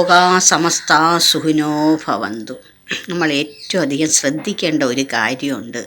ലോകാ സമസ്ത സുഖിനോ ഭവന്തു. നമ്മൾ ഏറ്റവും അധികം ശ്രദ്ധിക്കേണ്ട ഒരു കാര്യമുണ്ട്.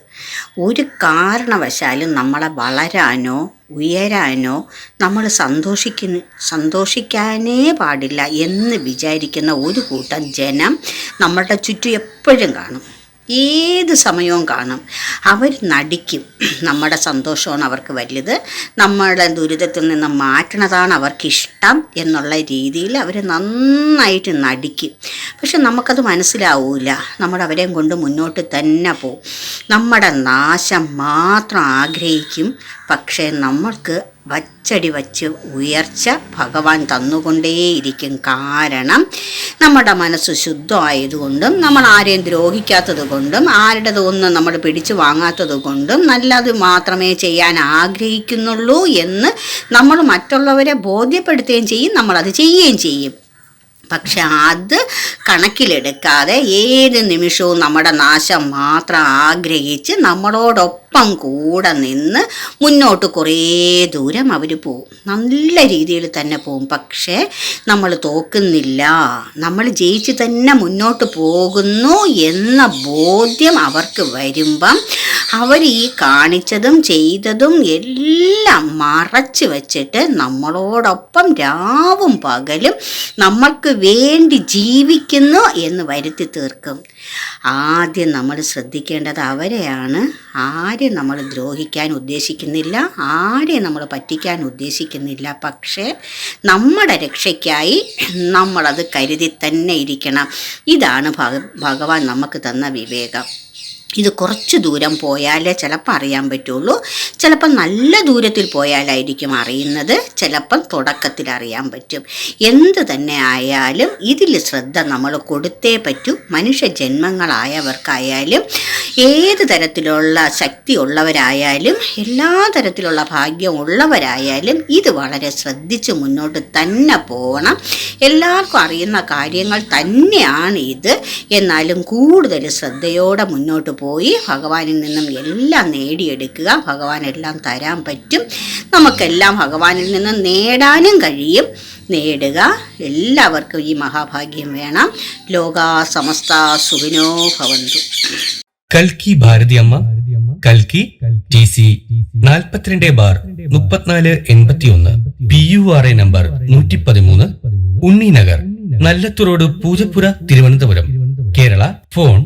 ഒരു കാരണവശാലും നമ്മളെ വളരാനോ ഉയരാനോ നമ്മൾ സന്തോഷിക്കുന്ന സന്തോഷിക്കാനേ പാടില്ല എന്ന് വിചാരിക്കുന്ന ഒരു കൂട്ടം ജനം നമ്മളുടെ ചുറ്റും എപ്പോഴും കാണും. ഏത് സമയവും കാണും. അവർ നടിക്കും. നമ്മുടെ സന്തോഷമാണ് അവർക്ക് വലുത്. നമ്മളെ ദുരിതത്തിൽ നിന്ന് മാറ്റണതാണ് അവർക്കിഷ്ടം എന്നുള്ള രീതിയിൽ അവർ നന്നായിട്ട് നടിക്കും. പക്ഷെ നമുക്കത് മനസ്സിലാവൂല. നമ്മൾ അവരെയും കൊണ്ട് മുന്നോട്ട് തന്നെ പോവും. നമ്മുടെ നാശം മാത്രം ആഗ്രഹിക്കും. പക്ഷേ നമ്മൾക്ക് വച്ചടി വച്ച് ഉയർച്ച ഭഗവാൻ തന്നുകൊണ്ടേയിരിക്കും. കാരണം നമ്മുടെ മനസ്സ് ശുദ്ധമായതുകൊണ്ടും നമ്മൾ ആരെയും ദ്രോഹിക്കാത്തത് കൊണ്ടും ആരുടേത് നമ്മൾ പിടിച്ചു വാങ്ങാത്തത് കൊണ്ടും നല്ലത് മാത്രമേ ചെയ്യാൻ ആഗ്രഹിക്കുന്നുള്ളൂ എന്ന് നമ്മൾ മറ്റുള്ളവരെ ബോധ്യപ്പെടുത്തുകയും ചെയ്യും നമ്മളത് ചെയ്യുകയും ചെയ്യും. പക്ഷെ അത് കണക്കിലെടുക്കാതെ ഏത് നിമിഷവും നമ്മുടെ നാശം മാത്രം ആഗ്രഹിച്ച് നമ്മളോടൊപ്പം കൂടെ നിന്ന് മുന്നോട്ട് കുറേ ദൂരം അവർ പോവും. നല്ല രീതിയിൽ തന്നെ പോവും. പക്ഷേ നമ്മൾ തോക്കുന്നില്ല. നമ്മൾ ജയിച്ച് തന്നെ മുന്നോട്ട് പോകുന്നു എന്ന ബോധ്യം അവർക്ക് വരുമ്പം അവർ ഈ കാണിച്ചതും ചെയ്തതും എല്ലാം മറച്ചു വച്ചിട്ട് നമ്മളോടൊപ്പം രാവും പകലും നമ്മൾക്ക് വേണ്ടി ജീവിക്കുന്നു എന്ന് വരുത്തി തീർക്കും. ആദ്യം നമ്മൾ ശ്രദ്ധിക്കേണ്ടത് അവരെയാണ്. ആരെയും നമ്മൾ ദ്രോഹിക്കാൻ ഉദ്ദേശിക്കുന്നില്ല ആരെയും നമ്മൾ പറ്റിക്കാൻ ഉദ്ദേശിക്കുന്നില്ല. പക്ഷേ നമ്മുടെ രക്ഷയ്ക്കായി നമ്മളത് കരുതി തന്നെ ഇരിക്കണം. ഇതാണ് ഭഗ ഭഗവാൻ നമുക്ക് തന്ന വിവേകം. ഇത് കുറച്ച് ദൂരം പോയാലേ ചിലപ്പോൾ അറിയാൻ പറ്റുള്ളൂ. ചിലപ്പോൾ നല്ല ദൂരത്തിൽ പോയാലായിരിക്കും അറിയുന്നത്. ചിലപ്പം തുടക്കത്തിൽ അറിയാൻ പറ്റും. എന്ത് തന്നെ ആയാലും ഇതിൽ ശ്രദ്ധ നമ്മൾ കൊടുത്തേ പറ്റൂ. മനുഷ്യ ജന്മങ്ങളായവർക്കായാലും ഏത് തരത്തിലുള്ള ശക്തി ഉള്ളവരായാലും എല്ലാ തരത്തിലുള്ള ഭാഗ്യം ഉള്ളവരായാലും ഇത് വളരെ ശ്രദ്ധിച്ച് മുന്നോട്ട് തന്നെ പോകണം. എല്ലാവർക്കും അറിയുന്ന കാര്യങ്ങൾ തന്നെയാണ് ഇത്. എന്നാലും കൂടുതൽ ശ്രദ്ധയോടെ മുന്നോട്ട് പോയി. ഭഗവാനിൽ നിന്നും എല്ലാം നേടിയെടുക്കുക. ഭഗവാൻ എല്ലാം തരാൻ പറ്റും. നമുക്കെല്ലാം ഭഗവാനിൽ നിന്നും നേടാനും കഴിയും. നേടുക. എല്ലാവർക്കും ഈ മഹാഭാഗ്യം വേണം. ലോകാ സമസ്ത സുഖിനോ ഭവന്തു. കൽക്കി ഭാരതിയമ്മ കൽക്കി ടി സി നാൽപ്പത്തിരണ്ട് ബാർ മുപ്പത്തിനാല് എൺപത്തിയൊന്ന്. P you are A number നൂറ്റി പതിമൂന്ന് ഉണ്ണിനഗർ നഗർ. റോഡ് പൂജപ്പുര തിരുവനന്തപുരം. കേരള ഫോൺ